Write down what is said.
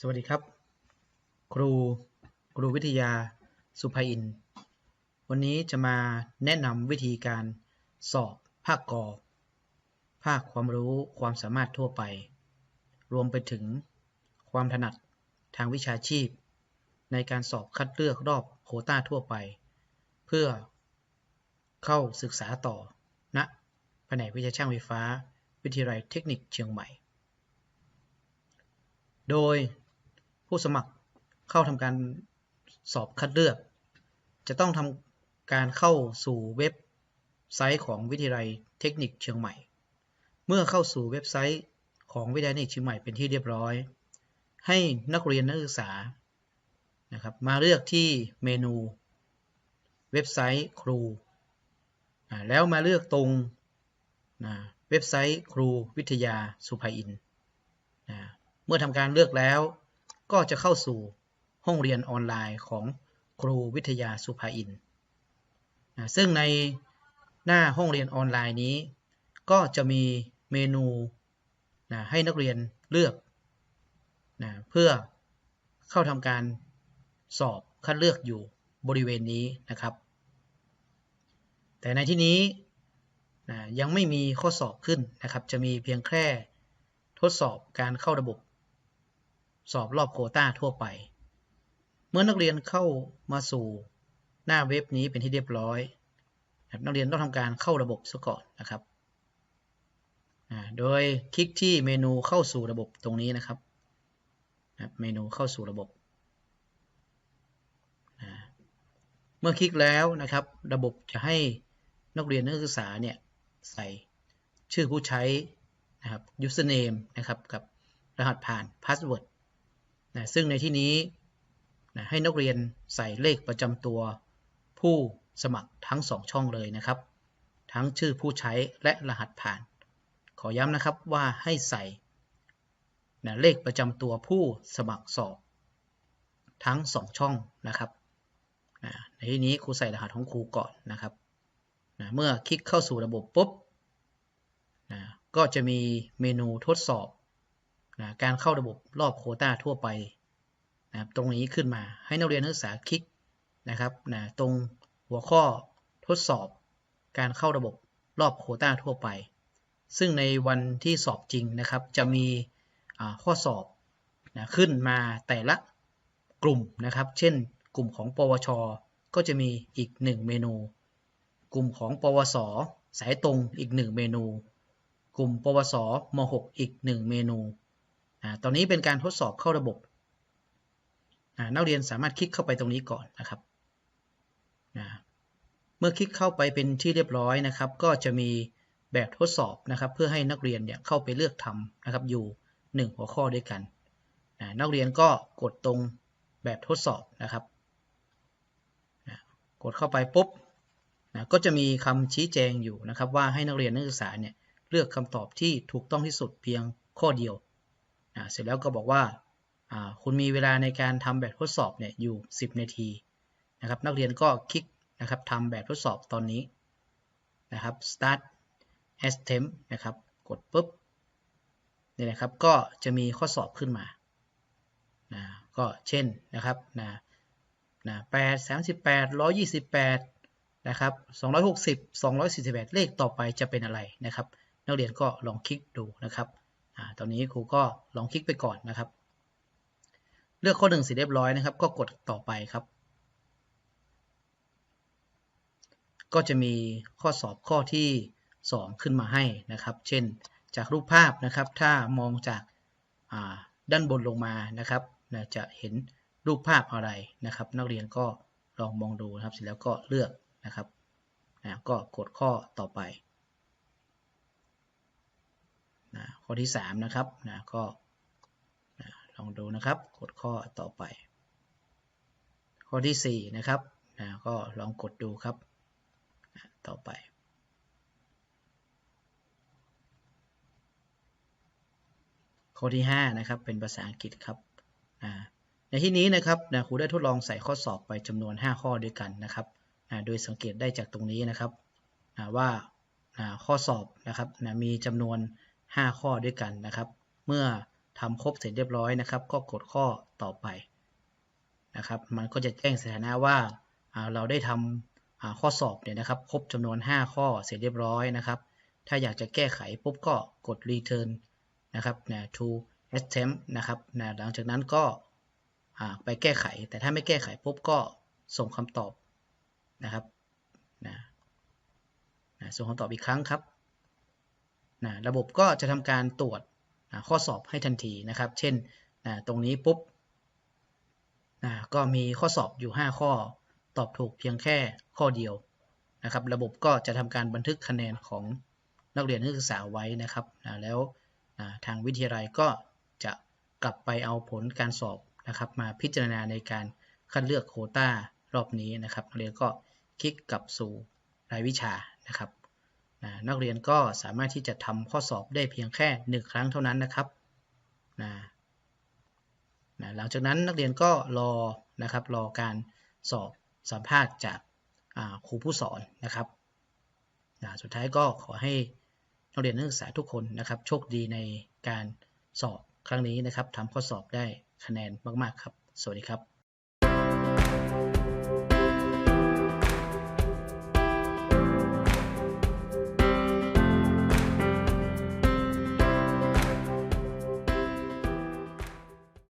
สวัสดีครับ ครูครูวิทยาสุภัยอิน วันนี้จะมาแนะนำวิธีการสอบภาคกอภาคความรู้ความสามารถทั่วไป รวมไปถึงความถนัดทางวิชาชีพ ในการสอบคัดเลือกรอบโควต้าทั่วไป เพื่อเข้าศึกษาต่อณแผนกวิชาช่างไฟฟ้า วิทยาลัยเทคนิคเชียงใหม่โดย ผู้สมัครเข้าทำการสอบคัดเลือก จะต้องทำการเข้าสู่เว็บไซต์ของวิทยาลัยเทคนิคเชียงใหม่ เมื่อเข้าสู่เว็บไซต์ของวิทยาลัยเทคนิคเชียงใหม่เป็นที่เรียบร้อย ให้นักเรียนนักศึกษานะครับมาเลือกที่เมนูเว็บไซต์ครูแล้วมาเลือกตรงนะเว็บไซต์ครูวิทยาสุภัยอินนะเมื่อทำการเลือกแล้ว ก็จะเข้าสู่ห้องเรียนออนไลน์ของครูวิทยาสุภาอินนะซึ่งในหน้าห้องเรียนออนไลน์นี้ ก็จะมีเมนูนะให้นักเรียนเลือกนะเพื่อเข้าทำการสอบคัดเลือกอยู่บริเวณนี้นะครับ แต่ในที่นี้นะยังไม่มีข้อสอบขึ้นนะครับ จะมีเพียงแค่ทดสอบการเข้าระบบ สอบรอบโคต้าทั่วไป เมื่อนักเรียนเข้ามาสู่หน้าเว็บนี้เป็นที่เรียบร้อยนักเรียนต้องทำการเข้าระบบซะก่อนนะครับ โดยคลิกที่เมนูเข้าสู่ระบบตรงนี้นะครับ เมนูเข้าสู่ระบบ เมื่อคลิกแล้วนะครับ ระบบจะให้นักเรียนนักศึกษาเนี่ยใส่ชื่อผู้ใช้นะครับ username นะครับ กับรหัสผ่าน password นะซึ่งในที่นี้นะให้นักเรียนใส่เลขประจำตัวผู้สมัครทั้ง 2 ช่องเลยนะครับ ทั้งชื่อผู้ใช้และรหัสผ่าน ขอย้ำนะครับว่าให้ใส่นะเลขประจำตัวผู้สมัครสอบ ทั้ง 2 ช่องนะครับนะในที่นี้ครูใส่รหัสของครูก่อนนะครับนะเมื่อคลิกเข้าสู่ระบบปุ๊บนะก็จะมีเมนูทดสอบ นะการเข้าระบบรอบโคต้าทั่วไปนะตรงนี้ขึ้นมาให้นักเรียนนักศึกษาคลิกนะครับนะตรงหัวข้อทดสอบ การเข้าระบบรอบโคต้าทั่วไป ซึ่งในวันที่สอบจริงนะครับ จะมีข้อสอบนะขึ้นมาแต่ละกลุ่มนะครับ เช่น กลุ่มของปวช ก็จะมีอีก 1 เมนู กลุ่มของปวส สายตรงอีก 1 เมนู กลุ่มปวสม .6 อีก 1 เมนู ตอนนี้เป็นการทดสอบเข้าระบบนักเรียนสามารถคลิกเข้าไปตรงนี้ก่อนนะครับ เมื่อคลิกเข้าไปเป็นที่เรียบร้อยนะครับ ก็จะมีแบบทดสอบนะครับ เพื่อให้นักเรียนเนี่ยเข้าไปเลือกทำนะครับ อยู่ 1 หัวข้อด้วยกัน นักเรียนก็กดตรงแบบทดสอบนะครับ กดเข้าไปปุ๊บก็จะมีคำชี้แจงอยู่นะครับ ว่าให้นักเรียนนักศึกษาเนี่ยเลือกคำตอบที่ถูกต้องที่สุดเพียงข้อเดียว เสร็จแล้วก็บอกว่าคุณมีเวลาในการทำแบบทดสอบเนี่ยอยู่ 10 นาทีนะครับ นักเรียนก็คลิกนะครับทำแบบทดสอบตอนนี้นะครับ start attempt นะครับ กดปุ๊บนี่นะครับ ก็จะมีข้อสอบขึ้นมานะก็เช่นนะครับนะนะ8 38 128นะครับ260 248เลขต่อไปจะเป็นอะไรนะครับ นักเรียนก็ลองคลิกดูนะครับ ตอนนี้ครูก็ลองคลิกไปก่อนนะครับ เลือกข้อหนึ่งเสร็จเรียบร้อยนะครับ ก็กดต่อไปครับ ก็จะมีข้อสอบข้อที่ 2 ขึ้นมาให้นะครับ เช่นจากรูปภาพนะครับ ถ้ามองจากด้านบนลงมานะครับจะเห็นรูปภาพอะไรนะครับ นักเรียนก็ลองมองดูนะครับ เสร็จแล้วก็เลือกนะครับนะก็กดข้อต่อไป นะข้อที่ 3 นะครับนะก็นะลองดูนะครับกดข้อต่อไป ข้อที่ 4 นะครับนะก็ลองกดดูครับนะต่อไป ข้อที่ 5 นะครับ เป็นภาษาอังกฤษครับนะในที่นี้นะครับนะครูได้ทดลองใส่ข้อสอบไปจำนวน 5 ข้อด้วยกันนะครับนะโดยสังเกตได้จากตรงนี้นะครับนะว่านะข้อสอบนะครับนะมีจำนวน 5 ข้อด้วยกันนะครับ เมื่อทำครบเสร็จเรียบร้อยนะครับ ก็กดข้อต่อไปนะครับ มันก็จะแจ้งสถานะว่าเราได้ทำข้อสอบเนี่ยนะครับ ครบจำนวน 5 ข้อเสร็จเรียบร้อยนะครับ ถ้าอยากจะแก้ไขปุ๊บก็กด return นะครับนะ to attempt นะครับนะหลังจากนั้นก็ไปแก้ไข แต่ถ้าไม่แก้ไขปุ๊บก็ส่งคำตอบนะครับนะนะส่งคำตอบอีกครั้งครับ นะระบบก็จะทำการตรวจนะข้อสอบให้ทันทีนะครับ เช่นนะตรงนี้ปุ๊บนะก็มีข้อสอบอยู่ 5 ข้อ ตอบถูกเพียงแค่ข้อเดียวนะครับ ระบบก็จะทำการบันทึกคะแนนของนักเรียนนักศึกษาไว้นะครับนะแล้วนะทางวิทยาลัยก็จะกลับไปเอาผลการสอบนะครับ มาพิจารณาในการคัดเลือกโคต้ารอบนี้นะครับนักเรียนก็คลิกกลับสู่รายวิชานะครับ นักเรียนก็สามารถที่จะทำข้อสอบได้เพียงแค่ 1 ครั้งเท่านั้นนะครับนะนะหลังจากนั้นนักเรียนก็รอนะครับรอการสอบสัมภาษณ์จากครูผู้สอนนะครับนะสุดท้ายก็ขอให้นักเรียนนักศึกษาทุกคนนะครับ โชคดีในการสอบครั้งนี้นะครับทำข้อสอบได้คะแนนมาก ๆ ครับ สวัสดีครับ